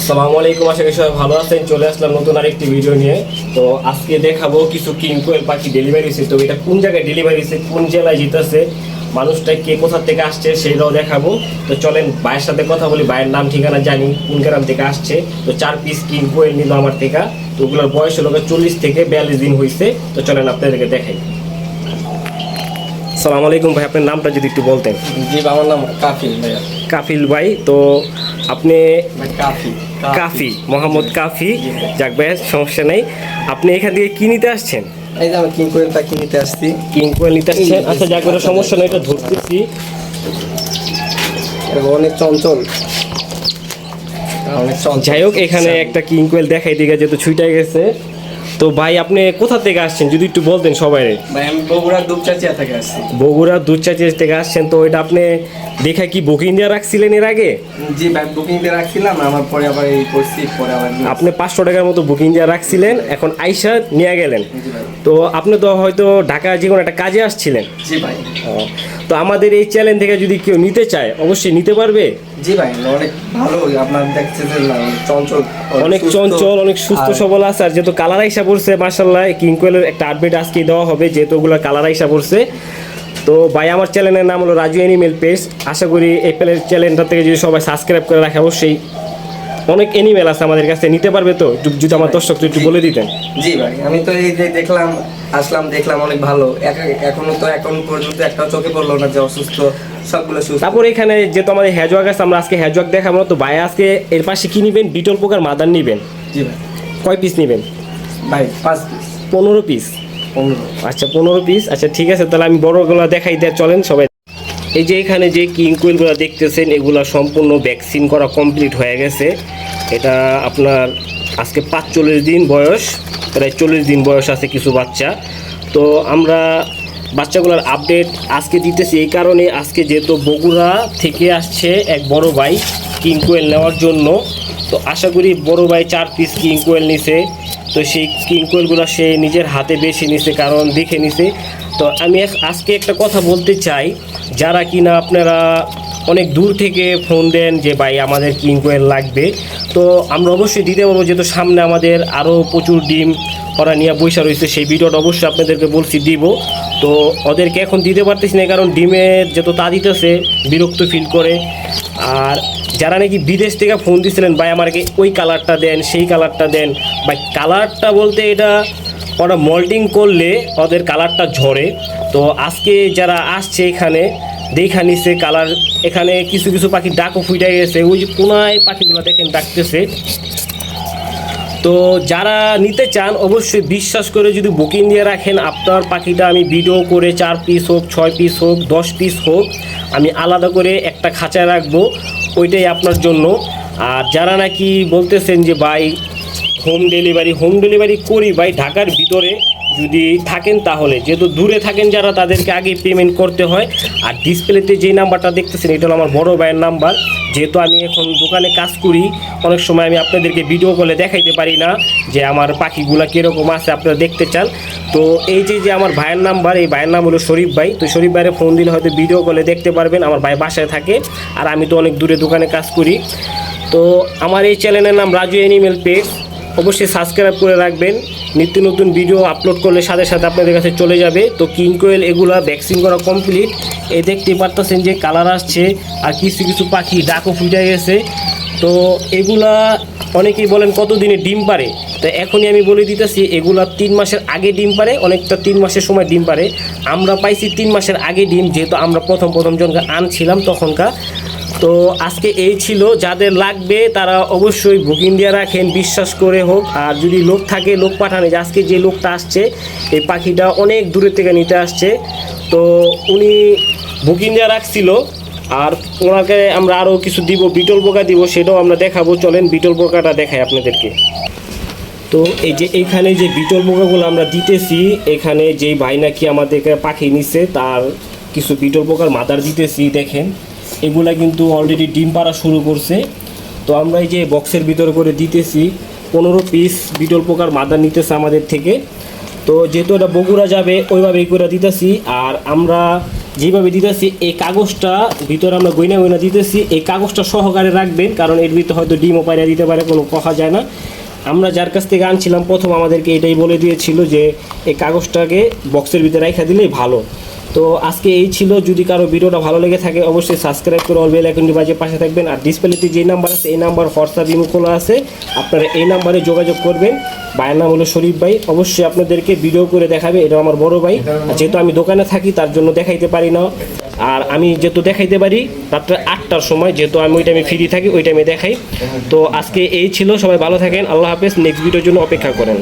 আসসালামু আলাইকুম, আশা করি সবাই ভালো আছেন। চলে আসলাম নতুন আরেকটি ভিডিও নিয়ে। তো আজকে দেখাবো কিছু কিং কোয়েল পাখি ডেলিভারি হয়েছে তো এটা কোন জায়গায় ডেলিভারি হয়েছে, কোন জেলায় জিতেছে মানুষটা কে কোথা থেকে আসছে সেইটাও দেখাবো। তো চলেন, ভাইয়ের সাথে কথা বলি, ভাইয়ের নাম, ঠিকানা জানি, কোন গ্রাম থেকে আসছে। তো চার পিস কিং কোয়েল নিল আমার থেকে। তো ওগুলোর বয়স হলো চল্লিশ থেকে বিয়াল্লিশ দিন হয়েছে। তো চলেন আপনাদেরকে দেখাই। সালাম আলাইকুম ভাই আপনার নামটা যদি একটু বলতেন। জি আমার নাম কাফিল ভাইয়া। কাফিল ভাই তো আপনি কাফি কাফি। মোহাম্মদ কাফি। যাক ভাই সমস্যা নেই। আপনি এখান থেকে কি নিতে আসছেন? এই যে আমি কিং কোয়েল পাখি নিতে আসছি? কিং কোয়েল নিতে আসছেন? আচ্ছা যাক কোনো সমস্যা নেই এটা ধরতেছি। অনেক চঞ্চল। যাই হোক এখানে একটা কিং কোয়েল দেখাই দিকে যেহেতু ছুটাই গেছে। তো ভাই আপনি কোথা থেকে আসছেন? যদি একটু বলতেন সবাই ভাই আমি বগুড়ার দুপচাচিয়া থেকে আসছি। বগুড়া দুধচাচি থেকে আসছেন তো এটা আপনি দেখে কি বুকিং দিয়ে রাখছিলেন এর আগে? জি ভাই বুকিং দিয়ে রাখছিলাম আমার পরে আবার এই করছি পরে আবার আপনি পাঁচশো টাকার মতো বুকিং দিয়ে রাখছিলেন এখন আইসা নিয়ে গেলেন। তো আপনি তো হয়তো ঢাকা যে কোনো একটা কাজে আসছিলেন। জি ভাই। তো আমাদের এই চ্যানেল থেকে যদি কেউ নিতে চায় অবশ্যই নিতে পারবে? জি ভাই অনেক ভালো আপনার অনেক চঞ্চল অনেক সুস্থ। চঞ্চল অনেক সুস্থ সবল আছে। আর যেহেতু কালার আইসা পড়ছে মার্শাল্লাহ কিংকোয়েলের একটা আপডেট আজকে দেওয়া হবে যেহেতু ওগুলো কালার আইসা পড়ছে। তো ভাই আমার চ্যানেলের নাম হলো রাজু অ্যানিমেল পেজ আশা করি এই চ্যানেলটা থেকে যদি সবাই সাবস্ক্রাইব করে রাখে অবশ্যই অনেক অ্যানিমেল আছে আমাদের কাছে নিতে পারবে তো? যদি- আমার দর্শক একটু বলে দিতেন। জি ভাই আমি তো এই যে দেখলাম আসলাম দেখলাম অনেক ভালো। এখনও তো এখন পর্যন্ত একটা চোখে পড়ল না যে অসুস্থ সবগুলো সুস্থ। তারপর এখানে যেহেতু আমাদের হ্যাজওয়াক আছে আমরা আজকে হ্যাজওয়াক দেখাবো তো ভাই আজকে এর পাশে কি নিবেন? বিটল পোকার মাদার নিবেন। জি ভাই। কয় পিস নিবেন? ভাই পাঁচ পিস পনেরো পিস পনেরো। আচ্ছা পনেরো পিস আচ্ছা ঠিক আছে তাহলে আমি বড়গুলো দেখাই দেয় চলেন সবাই এই যে এখানে যে কিং কোয়েলগুলো দেখতেছেন, এগুলো সম্পূর্ণ ভ্যাকসিন করা কমপ্লিট হয়ে গেছে। এটা আপনার আজকে পাঁচচল্লিশ দিন বয়স, প্রায় চল্লিশ দিন বয়স আছে কিছু বাচ্চা। তো আমরা বাচ্চাগুলোর আপডেট আজকে দিতেছি। এই কারণে আজকে যেহেতু বগুড়া থেকে আসছে এক বড় ভাই কিং কোয়েল নেওয়ার জন্য, তো আশা করি বড় ভাই চার পিস কিং কোয়েল নিছে। তো সেই কিং কোয়েলগুলো সে নিজের হাতে বেছে নিছে, কারণ দেখে নিছে। তো আমি আজ- আজকে একটা কথা বলতে চাই, যারা কিনা আপনারা অনেক দূর থেকে ফোন দেন যে, ভাই, আমাদের কিং কোয়েল লাগবে। তো আমরা অবশ্যই দিতে পারব, যেহেতু সামনে আমাদের আরও প্রচুর ডিম ওরা নিয়ে বৈশা রয়েছে। সেই ভিডিওটা অবশ্যই আপনাদেরকে বলছি, দিব। তো ওদেরকে এখন দিতে পারতেছি না, কারণ ডিমের যেহেতু তা দিতেছে, বিরক্ত ফিল করে। আর যারা নাকি বিদেশ থেকে ফোন দিছিলেন ভাই, আমাকে ওই কালারটা দেন, সেই কালারটা দেন। ভাই কালারটা বলতে এটা ওরা মল্টিং করলে ওদের কালারটা ঝরে। তো আজকে যারা আসছে এখানে, দেখা নিচ্ছে কালার এখানে কিছু কিছু পাখি ডাকও ফুটে গেছে। ওই যে কোনায় পাখিগুলো দেখেন, ডাকতেছে। তো যারা নিতে চান, অবশ্যই বিশ্বাস করে যদি বুকিং দিয়ে রাখেন, আপনার পাখিটা আমি ভিডিও করে চার পিস হোক, ছয় পিস হোক, দশ পিস হোক, আমি আলাদা করে একটা খাঁচায় রাখব। ওইটাই আপনার জন্য। আর যারা নাকি বলতেছেন যে ভাই হোম ডেলিভারি হোম ডেলিভারি করি ভাই, ঢাকার ভিতরে যদি থাকেন তাহলে। যেহেতু দূরে থাকেন যারা, তাদেরকে আগে পেমেন্ট করতে হয়। আর ডিসপ্লেতে যেই নাম্বারটা দেখতেছেন, এটা হলো আমার বড় ভাইয়ের নাম্বার যেহেতু আমি এখন দোকানে কাজ করি, অনেক সময় আমি আপনাদেরকে ভিডিও কলে দেখাইতে পারি না যে আমার পাখিগুলো কীরকম আছে, আপনারা দেখতে চান। তো এই যে যে আমার ভাইয়ের নাম্বার এই ভাইয়ের নাম হলো শরীফ ভাই। তো শরীফ ভাইয়ের ফোন দিলে হয়তো ভিডিও কলে দেখতে পারবেন, আমার ভাই বাসায় থাকে। আর আমি তো অনেক দূরে দোকানে কাজ করি। তো আমার এই চ্যানেলের নাম রাজু অ্যানিমেল পেজ অবশ্যই সাবস্ক্রাইব করে রাখবেন। নিত্য নতুন ভিডিও আপলোড করলে সাথে সাথে আপনাদের কাছে চলে যাবে। তো কিং কোয়েল এগুলা ভ্যাকসিন করা কমপ্লিট এ দেখতে পারতেছেন যে কালার আসছে আর কিছু কিছু পাখি ডাকও ফুটে গেছে। তো এগুলা অনেকেই বলেন কত দিনে ডিম পারে? তো এখনই আমি বলে দিতেছি, এগুলা তিন মাসের আগে ডিম পারে, অনেকটা তিন মাসের সময় ডিম পারে। আমরা পাইছি তিন মাসের আগে ডিম, যেহেতু আমরা প্রথম প্রথম জনকে আনছিলাম তখনকার। তো আজকে এই ছিল, যাদের লাগবে তারা অবশ্যই বুকিং দিয়ে রাখেন, বিশ্বাস করে হোক। আর যদি লোক থাকে, লোক পাঠানে যে আজকে যে লোকটা আসছে, এই পাখিটা অনেক দূরের থেকে নিতে আসছে। তো উনি বুকিং দিয়ে রাখছিল, আর ওনাকে আমরা আরও কিছু দিব, বিটল পোকা দিব, সেটাও আমরা দেখাবো। চলেন, বিটল পোকাটা দেখাই আপনাদেরকে। তো এই যে এইখানে যে বিটল পোকাগুলো আমরা দিতেছি, এখানে যেই ভাই নাকি আমাদেরকে পাখি নিচ্ছে তার কিছু বিটল পোকার মাদার দিতেছি, দেখেন। এগুলা কিন্তু অলরেডি ডিম পাড়া শুরু করছে। তো আমরা এই যে বক্সের ভিতর করে দিতেছি, পনেরো পিস বিটল পোকার মাদার নিতেছে আমাদের থেকে। তো যেহেতু এটা বগুড়া যাবে, ওইভাবেই করে দিতেছি। আর আমরা যেভাবে দিতেছি, এই কাগজটা ভিতরে আমরা গইনা গইনা দিতেছি, এই কাগজটা সহকারে রাখবেন, কারণ এর ভিতরে হয়তো ডিমও পাইরা দিতে পারে, কোনো কথা যায় না। আমরা যার কাছ থেকে আনছিলাম, প্রথম আমাদেরকে এটাই বলে দিয়েছিল যে, এই কাগজটাকে বক্সের ভিতরে রাখা দিলেই ভালো। তো আজকে এই ছিল। যদি কারও ভিডিওটা ভালো লেগে থাকে, অবশ্যই সাবস্ক্রাইব করে অল বেল আইকনটি বাজে পাশে থাকবেন। আর ডিসপ্লেতে যে নাম্বার আছে, এই নাম্বার হোয়াটসঅ্যাপ ইমো খোলা আছে, আপনারা এই নাম্বারে যোগাযোগ করবেন। ভাইয়ের নাম হলো শরীফ ভাই। অবশ্যই আপনাদেরকে ভিডিও করে দেখাবে এটা আমার বড় ভাই। যেহেতু আমি দোকানে থাকি, তার জন্য দেখাইতে পারি না। আর আমি যেহেতু দেখাইতে পারি, রাত্রে আটটার সময়, যেহেতু আমি ওই টাইমে ফ্রি থাকি, ওই টাইমে দেখাই। তো আজকে এই ছিল, সবাই ভালো থাকেন, আল্লাহ হাফেজ। নেক্সট ভিডিওর জন্য অপেক্ষা করেন।